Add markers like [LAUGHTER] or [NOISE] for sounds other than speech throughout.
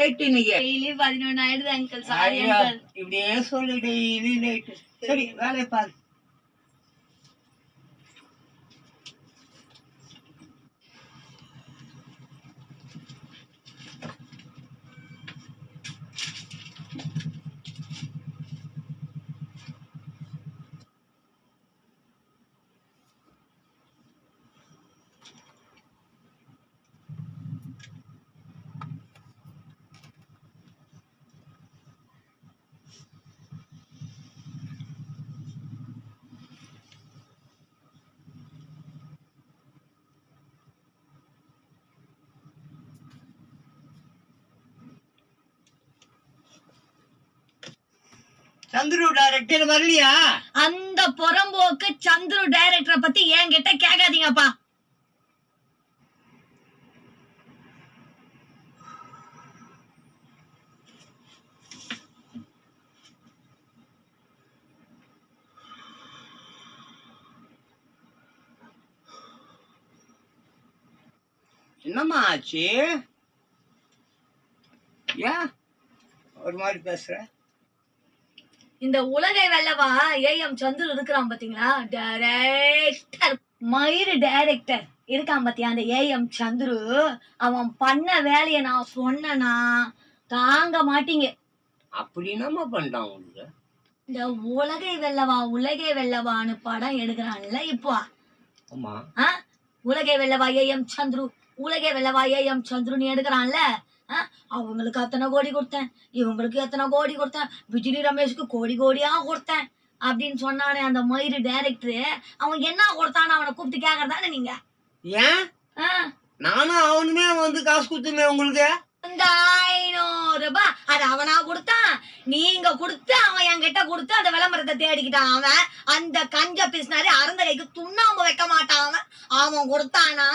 Late இன்னைக்கு daily பதினொன்னு ஆயிடுது அங்கிள் சாரி ஐயா, அங்கிள் இப்படியே சொல்லு டெய்லி லேட் சரி வேலையை பாரு. சந்துரு டைரக்டர் வரலையா? அந்த புறம்போக்கு சந்துரு டைரக்டரை பத்தி என்கிட்ட கேட்காதீங்கப்பா. என்னம்மா ஆச்சு? ஏன் ஒரு மாதிரி பேசுற? இந்த உலகை வெல்லவா ஏஎம் சந்துரு இருக்கிறான் பாத்தீங்களா? டைரக்டர் மயிறு டைரக்டர் இருக்கான் பாத்தியா அந்த ஏஎம் சந்துரு? அவன் பண்ண வேலையை நான் சொன்னனா தாங்க மாட்டீங்க. அப்படின்னம்மா பண்ணிட்டான் உங்களுக்கு? இந்த உலகை வெல்லவா உலகை வெல்லவான்னு படம் எடுக்கிறான்ல இப்போ. ஆமா? உலகை வெல்லவா ஏஎம் சந்துரு உலகை வெல்லவா ஏஎம் சந்துருன்னு எடுக்கிறான்ல? அவங்களுக்கு அத்தனை கோடி கொடுத்தேன். இவங்களுக்கு எத்தனை கோடி கொடுத்தேன்? விஜய் ரமேஷ்க்கு கோடி கோடியா கொடுத்தேன். அப்படின்னு சொன்னானே அந்த மயிறு டைரக்டரு அவன் என்ன கொடுத்தான்னு அவனை கூப்பிட்டு கேக்குறதானே நீங்க? ஏன்? நானும் அவனுமே வந்து காசு கொடுத்துமே உங்களுக்கு? இந்த ஐநூறு ரூபாய் அது அவனா கொடுத்தான். நீங்க கொடுத்து அவன் என்கிட்ட கொடுத்து அந்த விளம்பரத்தை தேடிக்கிட்டான் அவன். அந்த கஞ்ச பிசினாரி அறந்த கைக்கு துண்ணாம்பு வைக்க மாட்டான் அவன். அவன் கொடுத்தானா?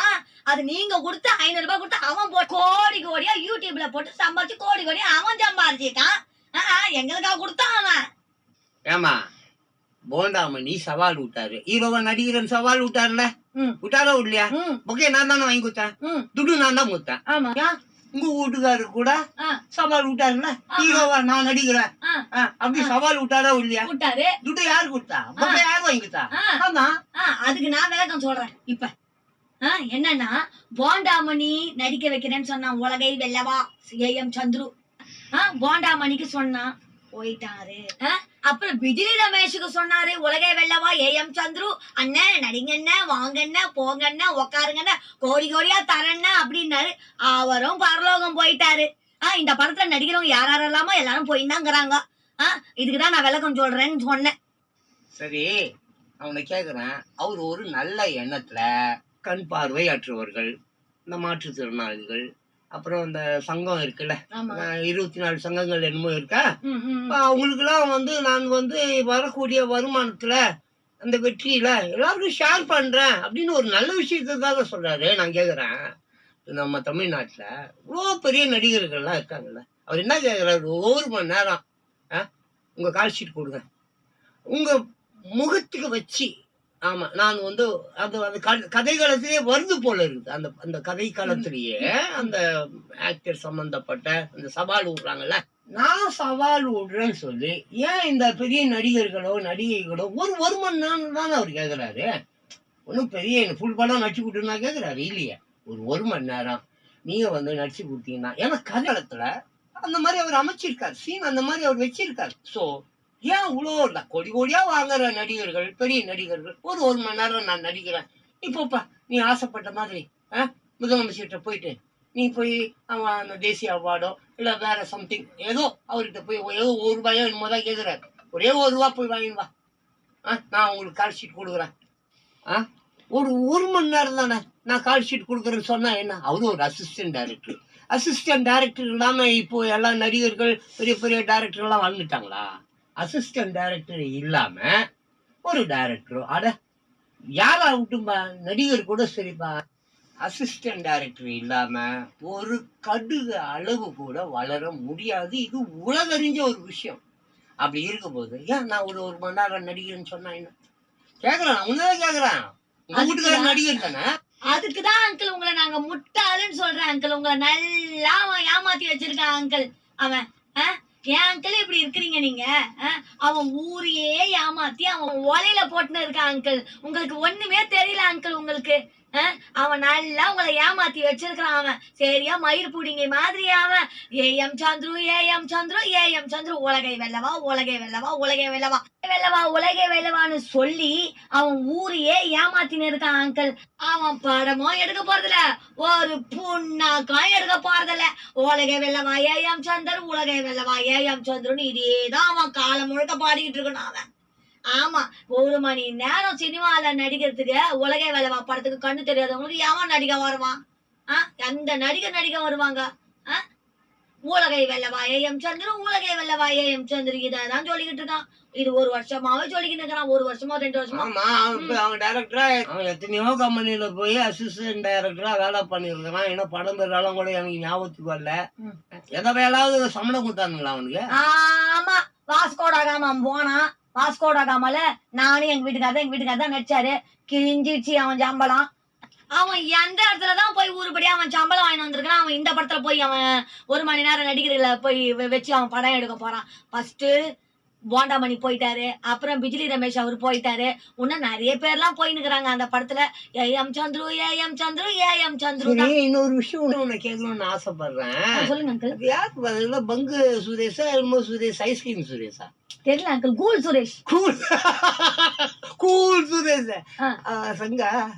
அது நீங்க கொடுத்து ஐநூறு ரூபாய் கொடுத்து அவன் போ கோடி கோடியா யூடியூப்ல போட்டு சம்பாதிச்சு கோடி கோடியா அவன் சம்பாதிச்சிட்டான் ஆஹ், எங்களுக்கா கொடுத்தான் அவன். ஏமா போண்டாமணி சவால் விட்டாரு. ஹீரோவா நடிகரன் சவால் விட்டாருல. விட்டாரா இல்லையா? ஓகே நான் தானே வாங்கி கொடுத்தேன். துட்டு நான் தான் கொடுத்தேன். ஆமா. உங்க வீட்டுக்காரு கூட சவால் விட்டாருல ஹீரோவா நான் நடிக்கிறேன். அப்படி சவால் விட்டாரா இல்லையா? விட்டாரு. துட்டு யாரு கொடுத்தா? பொக்கை யாரு வாங்கி கொடுத்தா ஆ, ஆமா. அதுக்கு நான் விளக்கம் சொல்றேன். இப்ப. என்னன்னா போண்டாமணி நடிக்க வைக்கிறேன்னு சொன்னான் உலகை வெல்லவா? ஏஎம் சந்துரு. போண்டாமணிக்கு சொன்னான் போயிட்டாரு. அப்புறம் பிஜிலி ரமேஷுக்கு சொன்னாரு உலகை வெல்லவா ஏஎம் சந்துரு அண்ணன் நடிங்கண்ண வாங்கண்ண போங்கண்ண உக்காருங்கண்ண கோடி கோடியா தரண்ண அப்படின்னாரு. அவரும் பரலோகம் போயிட்டாரு. ஆ, இந்த படத்துல நடிக்கிறவங்க யார் யாரெல்லாமோ எல்லாரும் போயிருந்தாங்கிறாங்க. ஆ, இதுக்குதான் நான் விளக்கம் சொல்றேன்னு சொன்னேன். சரி அவனை கேக்குறேன். அவர் ஒரு நல்ல எண்ணத்துல கண் பார்வை அற்றவர்கள் இந்த மாற்றுத்திறனாளிகள் அப்புறம் இந்த சங்கம் இருக்குல்ல? இருபத்தி நாலு சங்கங்கள் என்னமோ இருக்கா. அவங்களுக்குலாம் வந்து நான் வந்து வரக்கூடிய வருமானத்துல அந்த வெற்றியில எல்லாருக்கும் ஷேர் பண்றேன் அப்படின்னு ஒரு நல்ல விஷயத்தை தாங்க சொல்றாரு. நான் கேக்குறேன். நம்ம தமிழ்நாட்டுல இவ்வளோ பெரிய நடிகர்கள்லாம் இருக்காங்கல்ல. அவர் என்ன கேக்குறாரு? ஒரு மணி நேரம் ஆ, உங்க கால் ஷீட் கொடுங்க. உங்க முகத்துக்கு வச்சு ஆமா நான் வந்து அது அந்த க- கதை காலத்திலேயே வருது போல இருக்குது. அந்த அந்த கதை காலத்திலேயே அந்த ஆக்டர் சம்பந்தப்பட்ட அந்த சவால் விடுறாங்கல்ல நான் சவால் விடுறேன்னு சொல்லி ஏன் இந்த பெரிய நடிகர்களோ நடிகைகளோ ஒரு ஒரு மணி நேரம் தானே அவர் கேட்குறாரு ஒன்றும் பெரிய ஃபுல் படம் நடிச்சு கொடுத்துருந்தா கேட்குறாரு இல்லையே. ஒரு ஒரு மணி நேரம் நீங்கள் வந்து நடிச்சு கொடுத்தீங்கன்னா ஏன்னா கதைகளத்துல அந்த மாதிரி அவர் அமைச்சிருக்கார் சீன் அந்த மாதிரி அவர் வச்சிருக்கார். ஸோ ஏன் இவ்வளோ இல்லை கோடி கோடியாக வாங்குற நடிகர்கள் பெரிய நடிகர்கள்? ஒரு ஒரு மணி நேரம் நான் நடிக்கிறேன். இப்போப்பா நீ ஆசைப்பட்ட மாதிரி ஆ, முதலமைச்சர்கிட்ட போயிட்டு நீ போய் அவன் அந்த தேசிய அவார்டோ இல்லை வேற சம்திங் ஏதோ அவர்கிட்ட போய் ஏதோ ஒரு ரூபாயோ என்னமோ தான் கேட்குறாரு ஒரே ஒரு ரூபா போய் வாங்கினுவா வா. ஆ நான் உங்களுக்கு கால் ஷீட் கொடுக்குறேன். ஆ ஒரு ஒரு மணி நேரம் தானே நான் கால் ஷீட் கொடுக்குறேன்னு சொன்னால் என்ன? அவரும் ஒரு அசிஸ்டன்ட் டைரக்டர் அசிஸ்டன்ட் டைரக்டர் இல்லாமல் இப்போ எல்லா நடிகர்கள் பெரிய பெரிய டைரக்டர்லாம் வாழ்ந்துட்டாங்களா? அசிஸ்டன்ட் டைரக்டர் இல்லாம ஒரு டைரக்டரோ அட யாரா விட்டும்பா? நடிகர் கூட சரிப்பா. அசிஸ்டன்ட் டைரக்டர் இல்லாம ஒரு கடுகு அளவு கூட வளர முடியாது. இது உலகறிஞ்ச ஒரு விஷயம். அப்படி இருக்கும்போது ஏன் நான் ஒரு ஒரு மணி நேரம் நடிகர்னு சொன்னா என்ன? கேக்குறேன் உன்னதான் கேக்குறேன். உங்க வீட்டுக்கார நடிகர் தானே? அதுக்குதான் அங்கிள் உங்களை நாங்க முட்டாளுன்னு சொல்றேன் அங்கிள் உங்களை நல்லா ஏமாத்தி வச்சிருக்கான் அங்கிள் அவன் ஆ? ஏன் அங்கிள் இப்படி இருக்கிறீங்க நீங்க? அவன் ஊரையே ஏமாத்தி அவன் ஒலையில போட்டுன்னு இருக்கான் அங்கிள் உங்களுக்கு ஒண்ணுமே தெரியல அங்கிள் உங்களுக்கு. அவன் நல்லா உங்களை ஏமாத்தி வச்சிருக்கிறான் அவன். சரியா? மயிர் புடிங்க மாதிரி அவன். A M Chandru AM Chandru M Chandru. உலகை வெல்லவா உலகை வெல்லவா உலகை வெல்லவா. வெல்லவா உலகை வெல்லவான்னு சொல்லி அவன் ஊரையே ஏமாத்தின்னு இருக்கான் அங்கிள் அவன் படமும் எடுக்க போறதில்ல. ஒரு புண்ணாக்கம் எடுக்க போறதில்ல. உலகை வெல்லவா எம் சந்தர் உலகை வெல்லவா ஏ எம் சந்துருன்னு இதேதான் அவன் காலம் முழுக்க பாடிக்கிட்டு இருக்கணும் அவன். ஆமா. ஒரு மணி நேரம் சினிமால நடிக்கிறதுக்கு உலகை வெல்லவா படத்துக்கு கண்ணு தெரியாதவங்களுக்கு எவன் நடிக்க வருவான் ஆ? அந்த நடிகர் நடிக்க வருவாங்க? ஆ? உலகை வெல்லவா ஏஎம் சந்திரு உலகை வெல்லவா ஏஎம் சந்திரு இதான் சொல்லிக்கிட்டு இருக்கான். இது ஒரு வருஷமாவே சொல்லிக்கிட்டு இருக்கிறான். ஒரு வருஷமா ரெண்டு வருஷமா? ஆமா அவன் டைரக்டரா அவன் எத்தனையோ கம்பெனில போய் அசிஸ்டன்ட் டைரக்டரா வேலை பண்ணிருக்கான் இன்னும் படம் பெறாலும் கூட எனக்கு ஞாபகத்துக்கு வரல. எதை வேலாவது சம்பளம் கொடுத்தானுங்களா அவனுக்கு? ஆமா. வாஸ்கோடா காமா போனான். வாஸ்கோடா காமால நானும் எங்க வீட்டுக்காரர் எங்க வீட்டுக்காரர் தான் நடிச்சாரு. கிழிஞ்சிடுச்சு அவன் சம்பளம். அவன் எந்த இடத்துல தான் போய் ஊருபடி அவன் சம்பளம் வாங்கி வந்திருக்கான் அவன் இந்த படத்துல போய் அவன் ஒரு மணி நேரம் நடிக்கிறதுல போய் வச்சு அவன் படம் எடுக்க போறான். ஃபர்ஸ்ட் போண்டாமணி போயிட்டாரு. அப்புறம் பிஜிலி ரமேஷ் அவர் போயிட்டாரு. இன்னும் நிறைய பேர்லாம் போயின்னுக்குறாங்க அந்த படத்துல. சந்துரு ஏஎம் சந்துரு ஏஎம் சந்துரு தான். சரி இன்னொரு விஷயம் உன்னை கேட்கணும்னு ஆசைப்படுறேன். சொல்லுங்க அங்கிள் அது யாருக்கு பதிலா? பங்கு சுரேஷா என்னமோ சுரேஷ் ஐஸ்கிரீம் சுரேஷா? தெரியல uncle cool Suresh. Cool. Cool Suresh. ஆ. ஆ, சங்கா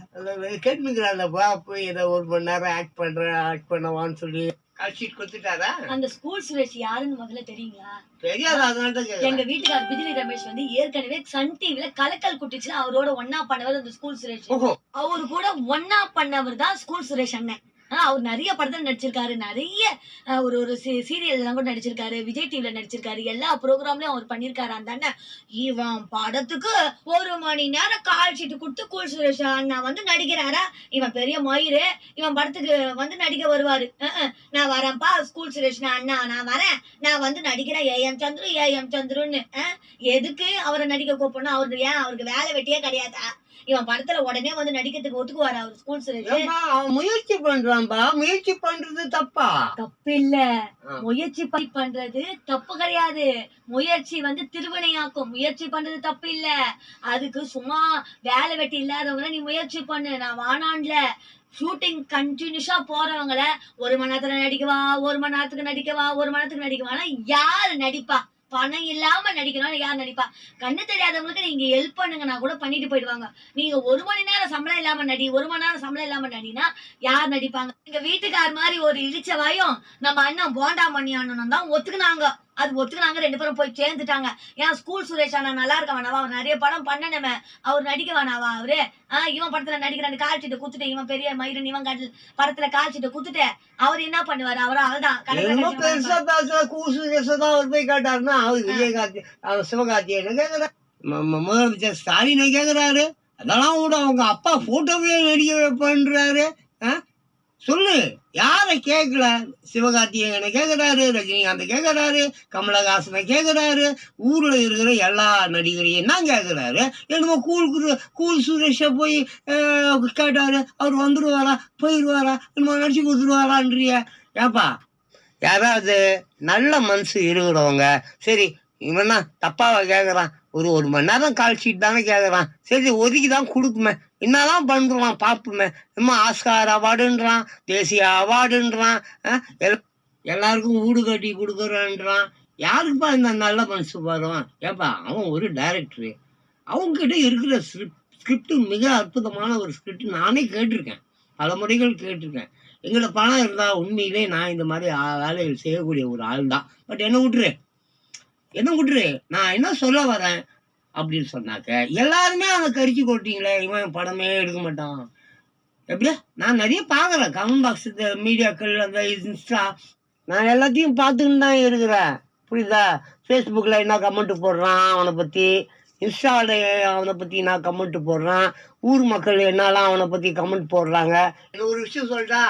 கேட்டுக்கிறான்லப்பா போய் ஏதோ ஒரு மணி நேரம் ஆக்ட் பண்றேன் ஆக்ட் பண்ணவான்னு சொல்லி. கொடுத்துட்டாரா? அந்த ஸ்கூல் சுரேஷ் யாருன்னு முதல்ல தெரியுங்களா? தெரியாது அதனால தான் எங்க வீட்டுக்கார் பிஜிலி ரமேஷ் வந்து ஏற்கனவே சன் டிவில கலக்கல் குட்டிச்சுல அவரோட ஒன்னா பண்ணவர் அந்த ஸ்கூல் சுரேஷ் அவரு கூட ஒன்னா பண்ணவர் தான் ஸ்கூல் சுரேஷ் அண்ணன். அவர் நிறைய படத்துல நடிச்சிருக்காரு. நிறைய ஒரு ஒரு சீரியல் எல்லாம் கூட நடிச்சிருக்காரு. விஜய் டிவில நடிச்சிருக்காரு. எல்லா ப்ரோக்ராம்லயும் அவர் பண்ணிருக்காரு அந்த அண்ணன் இவன் படத்துக்கு ஒரு மணி நேரம் கால் சீட்டு கொடுத்து கூல் சுரேஷ் அண்ணா வந்து நடிக்கிறாரா? இவன் பெரிய மயிறு. இவன் படத்துக்கு வந்து நடிக்க வருவாரு. நான் வரேன்ப்பா ஸ்கூல் சுரேஷ் அண்ணா நான் வரேன். நான் வந்து நடிக்கிறேன். ஏஎம் சந்துரு ஏஎம் சந்துருன்னு. எதுக்கு அவரை நடிக்க கூப்பிடணும்? அவருக்கு ஏன் அவருக்கு வேலை வெட்டியே கிடையாதா? இவன் படத்துல உடனே வந்து நடிக்கிறதுக்கு ஒத்துக்குவாரு அவர் ஸ்கூல் அவன் முயற்சி பண்றான்பா. முயற்சி பண்றது தப்பா? தப்பு இல்ல. முயற்சி பண்றது தப்பு கிடையாது. முயற்சி வந்து திருவினையாக்கும். முயற்சி பண்றது தப்பு இல்ல அதுக்கு சும்மா வேலை வெட்டி இல்லாதவங்க நீ முயற்சி பண்ணு. நான் வானான்ல. ஷூட்டிங் கண்டினியூஸா போறவங்கள ஒரு மணி நேரத்துல நடிக்கவா ஒரு மணி நேரத்துக்கு நடிக்கவா ஒரு மணி நேரத்துக்கு நடிக்கவா. யாரு நடிப்பா? பணம் இல்லாம நடிக்கணும்னு யார் நடிப்பா கண்ணு தெரியாதவங்களுக்கு நீங்க ஹெல்ப் பண்ணுங்கன்னா கூட பண்ணிட்டு போயிடுவாங்க. நீங்க ஒரு மணி நேரம் சம்பளம் இல்லாம நடி ஒரு மணி நேரம் சம்பளம் இல்லாம நடினா யார் நடிப்பாங்க? எங்க வீட்டுக்கார் மாதிரி ஒரு இழிச்சவாயும் நம்ம அண்ணன் போண்டா மணி அண்ணனும் தான் ஒத்துக்குனாங்க. அது ஒத்துக்குனாங்க ரெண்டு பேரும் போய் சேர்ந்துட்டாங்க. ஏன் ஸ்கூல் சுரேஷ் அண்ணா நல்லா இருக்க வேணாவா அவர் நிறைய படம் பண்ணணுமே. அவர் நடிக்க வேணாவா அவரு? ஆஹ் இவன் படத்துல நடிக்கிறான்னு கால் சீட்டை குத்துட்டு இவன் பெரிய மயிரன் இவன் காட்டு படத்துல கால் சீட்டை குத்துட்டு அவர் என்ன பண்ணுவாரு? அவர் கடைசியில பெருசா பேசுற கூசு தான் அவர் போய் கேட்டாருன்னா அவர் விஜயகாந்தி அவர் சிவகார்த்தியன் கேக்குறாரு. முதலமைச்சர் ஸ்டாலினை கேக்குறாரு. அதெல்லாம் கூட அவங்க அப்பா போட்டோவே நடிக்க வைப்பேன்றாரு? சொல்லு. யாரை கேட்கல? சிவகார்த்திகேயனை கேட்குறாரு ரஜினிகாந்த் கேட்குறாரு கமலஹாசனை கேட்குறாரு ஊரில் இருக்கிற எல்லா நடிகரையும் தான் கேட்குறாரு. என்னமோ கூல் குரு- கூல் சுரேஷை போய் கேட்டார். அவர் வந்துடுவாரா போயிடுவாரா என்னமோ நடிச்சு கொடுத்துருவாரான்றிய. ஏப்பா யாராவது நல்ல மனசு இருக்கிறவங்க சரி இவன் தப்பாவை கேட்குறான். ஒரு ஒரு மணி நேரம் கால் ஷீட் தானே கேட்குறான். சரி ஒதுக்கி தான் கொடுக்குமே. என்னதான் பண்ணுறான் பார்ப்போமே. இம்மா ஆஸ்கார் அவார்டுன்றான் தேசிய அவார்டுன்றான் எல்- எல்லாருக்கும் வீடு கட்டி கொடுக்குறான்றான். யாருக்குப்பா இந்த நல்ல மனசு வரும் ஏப்பா அவன் ஒரு டைரக்டரு அவங்ககிட்ட இருக்கிற ஸ்கிரிப்ட் ஸ்கிரிப்ட் மிக அற்புதமான ஒரு ஸ்கிரிப்ட் நானே கேட்டிருக்கேன். பல முறைகள் கேட்டிருக்கேன். எங்களை பணம் இருந்தால் உண்மையிலே நான் இந்த மாதிரி வேலைகள் செய்யக்கூடிய ஒரு ஆள் தான் பட் என்ன விட்டுரு? என்ன விட்டுரு? நான் என்ன சொல்ல வரேன்? அப்படின்னு சொன்னாக்க எல்லாருமே அவனை கரிச்சு கொட்டிங்களே இவன் படமே எடுக்க மாட்டான். எப்படியா? நான் நிறைய பார்க்குறேன் கமெண்ட் பாக்ஸ் இந்த மீடியாக்கள் அந்த இன்ஸ்டா நான் எல்லாத்தையும் பார்த்துக்கிட்டு தான் இருக்கிறேன். புரியுதா? ஃபேஸ்புக்கில் என்ன கமெண்ட் போடுறான் அவனை பற்றி இன்ஸ்டாவில் அவனை பற்றி நான் கமெண்ட் போடுறான். ஊர் மக்கள் என்னெல்லாம் அவனை பற்றி கமெண்ட் போடுறாங்க. ஒரு விஷயம் சொல்லிட்டா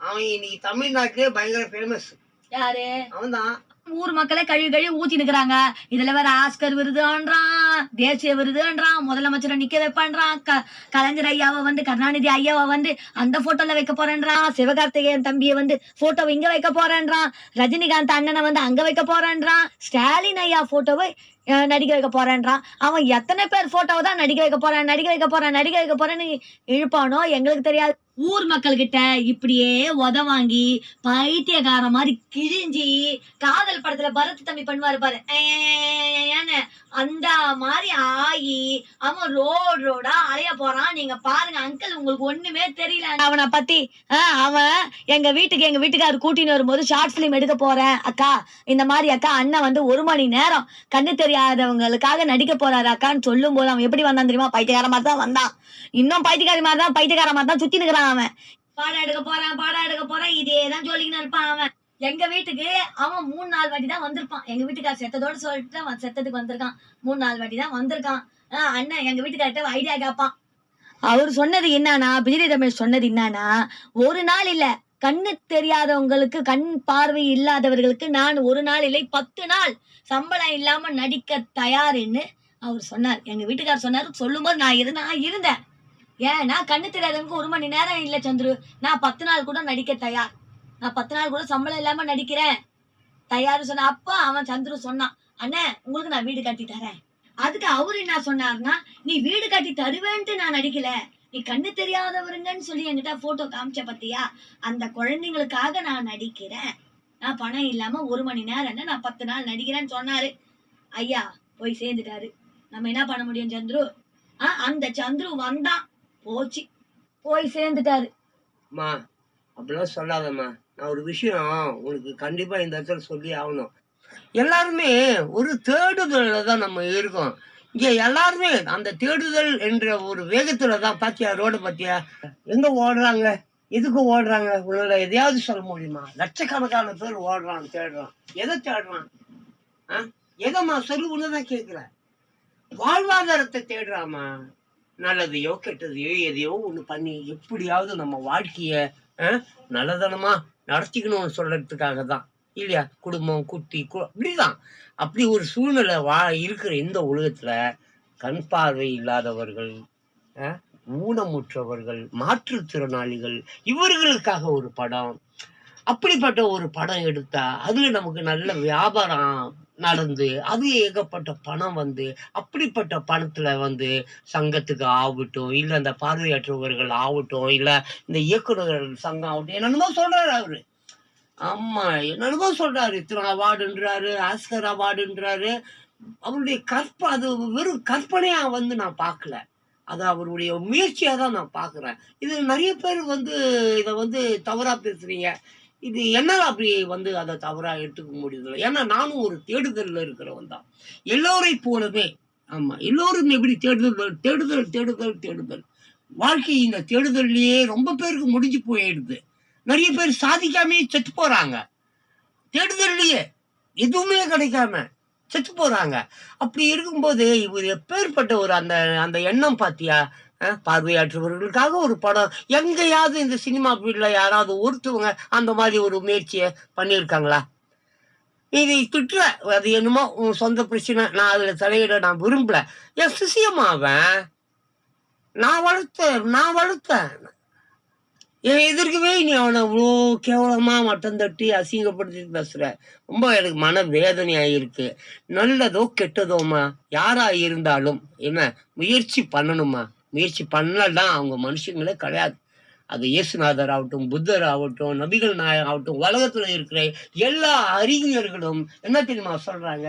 அவன் இன்னைக்கு தமிழ்நாட்டிலே பயங்கர ஃபேமஸ் யாரு? அவன் தான் ஊர் மக்களே கழுவி கழுவி ஊத்தி நிக்கிறாங்க. இதுல வேற ஆஸ்கர் விருதுன்றான் தேசிய விருதுன்றான் முதலமைச்சரை நிக்க வைப்பான்றான் க கலைஞர் ஐயாவை வந்து கருணாநிதி ஐயாவை வந்து அந்த போட்டோல வைக்க போறேன்றான் சிவகார்த்திகேயன் தம்பியை வந்து போட்டோவை இங்க வைக்க போறேன்றான் ரஜினிகாந்த் அண்ணனை வந்து அங்க வைக்க போறேன்றான் ஸ்டாலின் ஐயா போட்டோவை நடிக்க வைக்க போறேன்றான். அவன் எத்தனை பேர் போட்டோவை தான் நடிக்க வைக்க போறான் நடிக்க வைக்க போறான் நடிக்க வைக்க போறேன்னு இழுப்பானோ எங்களுக்கு தெரியாது. ஊர் மக்கள் கிட்ட இப்படியே உத வாங்கி பைத்தியகார மாதிரி கிழிஞ்சி காதல் படத்துல பரத் தம்பி பண்ணுவாரு பாரு அந்த அவன் ரோடு ரோடா அலைய போறான். நீங்க பாருங்க அங்கிள் உங்களுக்கு ஒண்ணுமே தெரியல. அவனை பத்தி அவன் எங்க வீட்டுக்கு எங்க வீட்டுக்காரர் கூட்டின்னு வரும்போது ஷார்ட் பிலிம் எடுக்க போறேன் அக்கா. இந்த மாதிரி அக்கா அண்ணன் வந்து ஒரு மணி நேரம் கண்ணு தெரியாதவங்களுக்காக நடிக்க போறாரு அக்கான்னு சொல்லும் போது அவன் எப்படி வந்தான் தெரியுமா? பைத்தியக்கார மாதிரி தான் வந்தான். இன்னும் பைத்தியக்காரி மாதிரி தான் பைத்தியக்கார மாதிரி தான் சுத்தி நிக்கிறான் அவன். பாடம் எடுக்க போறேன் பாடம் எடுக்க போறேன். இதே தான் சொல்லிக்கின்னு இருப்பான் அவன். எங்க வீட்டுக்கு அவன் மூணு நாள் வாட்டி தான் வந்திருப்பான். எங்க வீட்டுக்கார செத்ததோட சொல்லிட்டு அவன் செத்ததுக்கு வந்திருக்கான். மூணு நாள் வாட்டி தான் வந்திருக்கான். ஆஹ் அண்ணன் எங்க வீட்டுக்கார்ட்ட ஐடியா கேட்பான் அவர் சொன்னது என்னன்னா பிஜிலி ரமேஷ் சொன்னது என்னன்னா ஒரு நாள் இல்ல கண்ணு தெரியாதவங்களுக்கு கண் பார்வை இல்லாதவர்களுக்கு நான் ஒரு நாள் இல்லை பத்து நாள் சம்பளம் இல்லாம நடிக்க தயாருன்னு அவர் சொன்னார். எங்க வீட்டுக்காரர் சொன்னார் சொல்லும்போது நான் இரு நான் இருந்தேன். ஏன்னா கண்ணு தெரியாதவங்களுக்கு ஒரு மணி நேரம் இல்லை சந்துரு. நான் பத்து நாள் கூட நடிக்க தயார். நான் பத்து நாள் கூட சம்பளம் இல்லாம நடிக்கிறேன். தயார் சொன்ன அப்ப அவன் சந்துரு சொன்னான் அண்ணன் உங்களுக்கு நான் வீடு கட்டி தரேன். அதுக்கு அவர் என்ன சொன்னாருன்னா நீ வீடு கட்டி தருவேன்ட்டு நான் நடிக்கல. நீ கண்ணு தெரியாதவருங்கன்னு சொல்லி என்கிட்ட போட்டோ காமிச்ச பத்தியா? அந்த குழந்தைங்களுக்காக நான் நடிக்கிறேன். நான் பணம் இல்லாம ஒரு மணி நேரம் என்ன நான் பத்து நாள் நடிக்கிறேன்னு சொன்னாரு. ஐயா போய் சேர்ந்துட்டாரு. நம்ம என்ன பண்ண முடியும் சந்துரு? ஆ, அந்த சந்துரு வந்தான். போச்சு. போய் சேர்ந்துட்டாரு. அம்மா அப்படிலாம் சொல்லாதம்மா. நான் ஒரு விஷயம் உனக்கு கண்டிப்பா இந்த இடத்துல சொல்லி ஆகணும். எல்லாருமே ஒரு தேடுதலில் தான் நம்ம இருக்கோம். இங்க எல்லாருமே அந்த தேடுதல் என்ற ஒரு வேகத்தில் தான் பாத்தியா ரோடு பாத்தியா? எங்க ஓடுறாங்க? எதுக்கு ஓடுறாங்க? உன்னால எதையாவது சொல்ல முடியுமா? லட்சக்கணக்கான பேர் ஓடுறான் தேடுறான். எதை தேடுறான்? ஆ? எதம்மா சொல்லு தான் கேக்குறேன் வாழ்வாதாரத்தை தேடுறாமா? நல்லதையோ கெட்டதையோ எதையோ ஒண்ணு பண்ணி எப்படியாவது நம்ம வாழ்க்கையை நல்லதனமாக நடத்திக்கணும்னு சொல்றதுக்காக தான். இல்லையா? குடும்பம் குட்டி கு- அப்படிதான். அப்படி ஒரு சூழ்நிலை வா இருக்கிற இந்த உலகத்துல கண் பார்வை இல்லாதவர்கள் ஊனமுற்றவர்கள் மாற்றுத்திறனாளிகள் இவர்களுக்காக ஒரு படம். அப்படிப்பட்ட ஒரு படம் எடுத்தா அதுல நமக்கு நல்ல வியாபாரம் நடந்து அது ஏகப்பட்ட பணம் வந்து அப்படிப்பட்ட பணத்துல வந்து சங்கத்துக்கு ஆகட்டும் இல்ல அந்த பார்வையற்றவர்கள் ஆகட்டும் இல்ல இந்த இயக்குநர்கள் சங்கம் ஆகட்டும் என்னென்னமோ சொல்றாரு அவரு. ஆமா என்னென்னமோ சொல்றாரு. இத்தனை அவார்டுன்றாரு ஆஸ்கர் அவார்டுன்றாரு. அவருடைய கற்ப அது வெறும் கற்பனையா வந்து நான் பார்க்கல. அது அவருடைய முயற்சியா தான் நான் பார்க்குறேன். இது நிறைய பேர் வந்து இதை வந்து தவறா பேசுறீங்க. இது என்னால் அப்படி வந்து அதை தவறா எடுத்துக்க முடியுது ஏன்னா நானும் ஒரு தேடுதலில் இருக்கிறவன் தான். எல்லோரை போலவே ஆமா எல்லோரும் எப்படி தேடுதல் தேடுதல் தேடுதல் தேடுதல். வாழ்க்கை இந்த தேடுதல்லையே ரொம்ப பேருக்கு முடிஞ்சு போயிடுது. நிறைய பேர் சாதிக்காமே செத்து போறாங்க. தேடுதல்லையே எதுவுமே கிடைக்காம செத்து போறாங்க. அப்படி இருக்கும்போது இவர் எப்பேற்பட்ட ஒரு அந்த அந்த எண்ணம் பாத்தியா? பார்வையாற்றுபவர்களுக்காக ஒரு படம். எங்கேயாவது இந்த சினிமா வீட்டில் யாராவது ஒருத்தவங்க அந்த மாதிரி ஒரு முயற்சியை பண்ணியிருக்காங்களா? இது திட்டுற அது என்னமோ உன் சொந்த பிரச்சனை. நான் அதில் தலையிட நான் விரும்பல. என் சிசியமாவன் அவன் நான் வளர்த்தேன் நான் வளர்த்தேன். என் எதிர்க்கவே நீ அவனை அவ்வளோ கேவலமாக மட்டம் தட்டி அசிங்கப்படுத்தி பேசுகிற ரொம்ப எனக்கு மன வேதனையாக இருக்கு நல்லதோ கெட்டதோமா? யாராக இருந்தாலும் என்ன முயற்சி பண்ணணுமா? முயற்சி பண்ணலாம் அவங்க மனுஷங்களே கிடையாது. அது இயேசுநாதர் ஆகட்டும் புத்தர் ஆகட்டும் நபிகள் நாயகம் ஆகட்டும் உலகத்தில் இருக்கிற எல்லா அறிஞர்களும் என்ன தெரியுமா சொல்கிறாங்க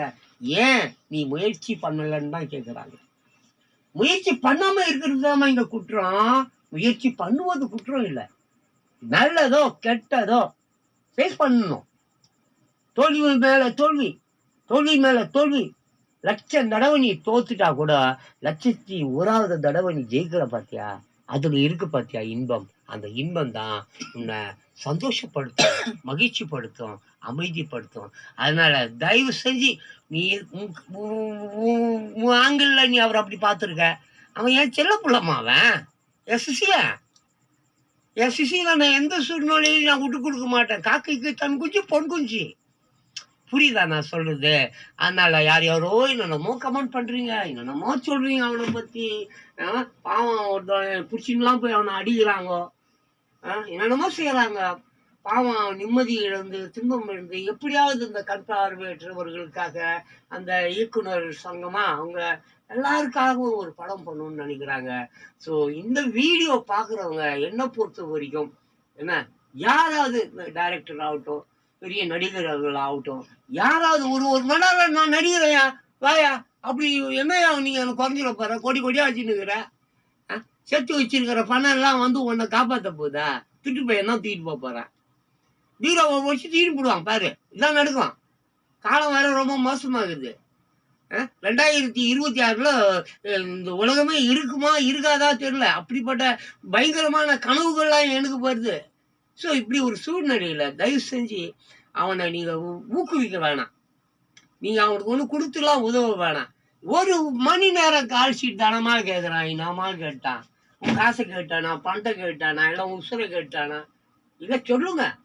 ஏன் நீ முயற்சி பண்ணலன்னு தான் கேட்குறாங்க முயற்சி பண்ணாமல் இருக்கிறது தான் இங்கே குற்றம். முயற்சி பண்ணுவது குற்றம் இல்லை. நல்லதோ கெட்டதோ ஃபேஸ் பண்ணணும். தோல்வி மேல தோல்வி தோல்வி மேல தோல்வி. லட்சம் தடவை நீ தோத்துட்டா கூட லட்சத்தி ஓராவது தடவை நீ ஜெயிக்கிற பார்த்தியா அதில் இருக்கு பார்த்தியா இன்பம். அந்த இன்பம் தான் உன்னை சந்தோஷப்படுத்தும் [CLEARS THROAT] மகிழ்ச்சிப்படுத்தும் அமைதிப்படுத்தும். அதனால தயவு செஞ்சு நீ ஆங்கிளில் நீ அவர் அப்படி பார்த்துருக்க. அவன் ஏன் செல்ல புள்ளமா அவன். எஸ்எஸ்சியா என் சிசியில் நான் எந்த சூழ்நிலையும் நான் விட்டு கொடுக்க மாட்டேன். காக்கைக்கு தன் குஞ்சு பொன் குஞ்சு. புரியுதா நான் சொல்றது? அதனால யார் யாரோ என்னென்னமோ கமெண்ட் பண்றீங்க. என்னென்னமோ சொல்றீங்க அவனை பத்தி. ஆ, பாவம் ஒருத்தன் பிடிச்சின்லாம் போய் அவனை அடிக்கிறாங்க. ஆ, என்னென்னமோ செய்யறாங்க பாவம் நிம்மதி இழந்து துன்பம் இழந்து எப்படியாவது இந்த கண் பார்வையற்றவர்களுக்காக அந்த இயக்குனர் சங்கமா அவங்க எல்லாருக்காகவும் ஒரு படம் பண்ணணும்னு நினைக்கிறாங்க. ஸோ இந்த வீடியோ பார்க்குறவங்க என்னை பொறுத்த வரைக்கும் என்ன? யாராவது டைரக்டர் ஆகட்டும் பெரிய நடிகர்கள் ஆகட்டும் யாராவது ஒரு ஒரு மணி நேரம் நான் நடிகரையா வாயா அப்படி என்னையா நீங்கள் எனக்கு குறைஞ்சிட போற? கொடி கொடியா வச்சுன்னுக்கிற சேர்த்து வச்சிருக்கிற பணம் எல்லாம் வந்து உன்னை காப்பாற்ற போதா திட்டு போய் என்ன தூக்கிட்டு போக போகிறேன் பீரோ வச்சு தூக்கிட்டு போடுவான் பாரு. இதான் நடக்கும் காலம் வேற ரொம்ப மோசமாகுது. ரெண்டாயிரத்தி இருபத்தி ஆறுல இந்த உலகமே இருக்குமா இருக்காதா தெரியல. அப்படிப்பட்ட பயங்கரமான கனவுகள்லாம் எனக்கு வருது. ஸோ இப்படி ஒரு சூழ்நிலையில தயவு செஞ்சு அவனை நீங்க ஊ- ஊக்குவிக்க வேணாம். நீங்க அவனுக்கு ஒன்று கொடுத்துலாம் உதவ வேணாம். ஒரு மணி நேரம் கால் ஷீட் தானமா கேட்குறான் என்னமா கேட்டான்? உன் காசை கேட்டானா? பண்டை கேட்டானா? இல்லை உசுரை கேட்டானா? இதை சொல்லுங்க.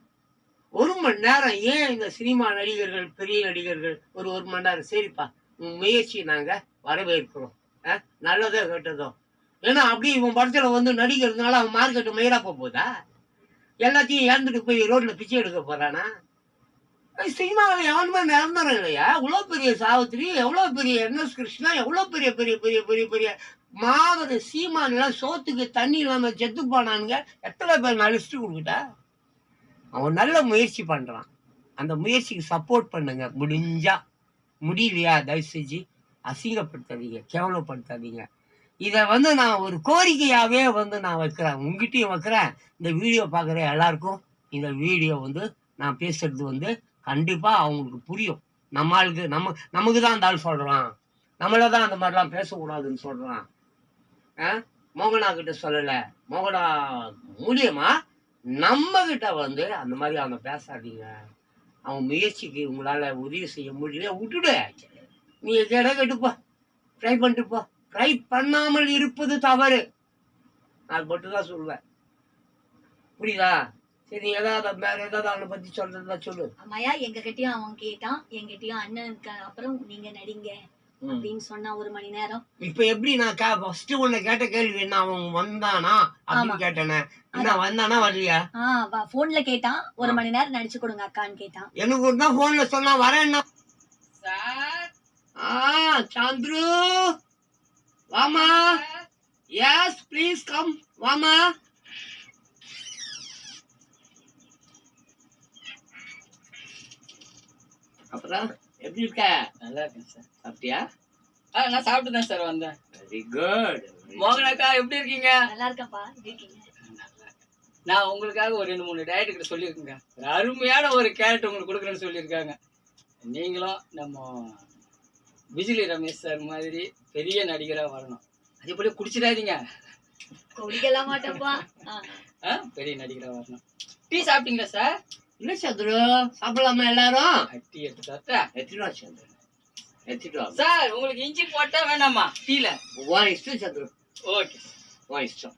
ஒரு மணி நேரம் ஏன் இந்த சினிமா நடிகர்கள் பெரிய நடிகர்கள் ஒரு ஒரு மணி நேரம்? சரிப்பா உன் முயற்சி நாங்கள் வரவேற்கிறோம். நல்லதோ கெட்டதோ. ஏன்னா அப்படி இவன் படத்தில் வந்து நடிக்கிறதுனால அவன் மார்க்கெட்டு மயிரா போக போதா? எல்லாத்தையும் இறந்துட்டு போய் ரோட்டில் பிச்சை எடுக்க போறானா? சினிமாவில் எவனுமே நிரந்தரம் இல்லையா? எவ்வளோ பெரிய சாவித்திரி எவ்வளோ பெரிய என்எஸ் கிருஷ்ணா எவ்வளோ பெரிய பெரிய பெரிய பெரிய பெரிய மாவட்ட சீமானெலாம் சோத்துக்கு தண்ணி இல்லாமல் செத்து போனானுங்க. எத்தனை பேர் நான் லிஸ்ட்டு கொடுக்கிட்டா அவன் நல்ல முயற்சி பண்ணுறான் அந்த முயற்சிக்கு சப்போர்ட் பண்ணுங்க. முடிஞ்சா முடியலையா? தயவு செஞ்சு அசிங்கப்படுத்தாதீங்க. கேவலப்படுத்தாதீங்க. இதை வந்து நான் ஒரு கோரிக்கையாகவே வந்து நான் வைக்கிறேன். உங்ககிட்டயும் வைக்கிறேன். இந்த வீடியோ பார்க்குற எல்லாருக்கும் இந்த வீடியோ வந்து நான் பேசுறது வந்து கண்டிப்பாக அவங்களுக்கு புரியும். நம்மளுக்கு நம்ம நமக்கு தான் அந்த ஆள் சொல்கிறான் நம்மள தான் அந்த மாதிரிலாம் பேசக்கூடாதுன்னு சொல்கிறான் ஆ? மோகனா கிட்ட சொல்லலை. மோகனா மூலியமா நம்ம கிட்ட வந்து அந்த மாதிரி அவங்க பேசாதீங்க. அவன் முயற்சிக்கு உங்களால் உதவி செய்ய முடியல விட்டுடு. நீ கேட கேட்டுப்போ ட்ரை பண்ணிட்டு போ. ட்ரை பண்ணாமல் இருப்பது தவறு. நான் மட்டும் தான் சொல்லுவேன் புரியுதா? சரி ஏதாவது வேற ஏதாவது அவனை பத்தி சொல்றதா சொல்லு. அம்மாயா எங்க கிட்டயும் அவன் கேட்டான். எங்கிட்டயும் அண்ணனுக்கு அப்புறம் நீங்க நடிங்க. அப்படின்னு சொன்னா ஒரு மணி நேரம். இப்ப எப்படி நான் கே ஃபர்ஸ்ட் உன்னை கேட்ட கேள்வி என்ன? அவன் வந்தானா? அப்படின்னு ஆமா. கேட்டேனே. என்ன வந்தானா வரலையா? ஆஹ் போன்ல கேட்டான் ஒரு. மணி நேரம் நடிச்சு கொடுங்க அக்கான்னு கேட்டான். எனக்கு ஒரு தான் போன்ல சொன்னா வரேன்னா சார். ஆ சந்துரு. வாமா. எஸ் ப்ளீஸ் கம் வாமா. அப்புறம்? எப்படி இருக்க? நல்லா இருக்கேன் சார். சாப்பிட்டியா? ஆ நான் சாப்பிட்டு தான் சார் வந்தேன். வெரி குட் மோகன் அக்கா எப்படி இருக்கீங்க? நல்லா இருக்கப்பா நான் உங்களுக்காக ஒரு ரெண்டு மூணு டயட் கிட்ட சொல்லியிருக்கேங்க. ஒரு அருமையான ஒரு கேரட் உங்களுக்கு கொடுக்குறேன்னு சொல்லியிருக்காங்க. நீங்களும் நம்ம விஜிலி ரமேஷ் சார் மாதிரி பெரிய நடிகராக வரணும். அதே போல குடிச்சிடாதீங்க. குடிக்கலாம். ஆ. பெரிய நடிகராக வரணும். டீ சாப்பிட்டீங்களா சார்? இல்ல சந்துரு? சாப்பிடலாமா எல்லாரும்? டீ எடுத்து சாப்பிட்டா எத்திட்டு வா சந்துரு? எத்திட்டு வா சார் உங்களுக்கு இஞ்சி போட்டா வேணாமா? டீல? உன் இஷ்டம் சந்துரு. ஓகே. உன் இஷ்டம்.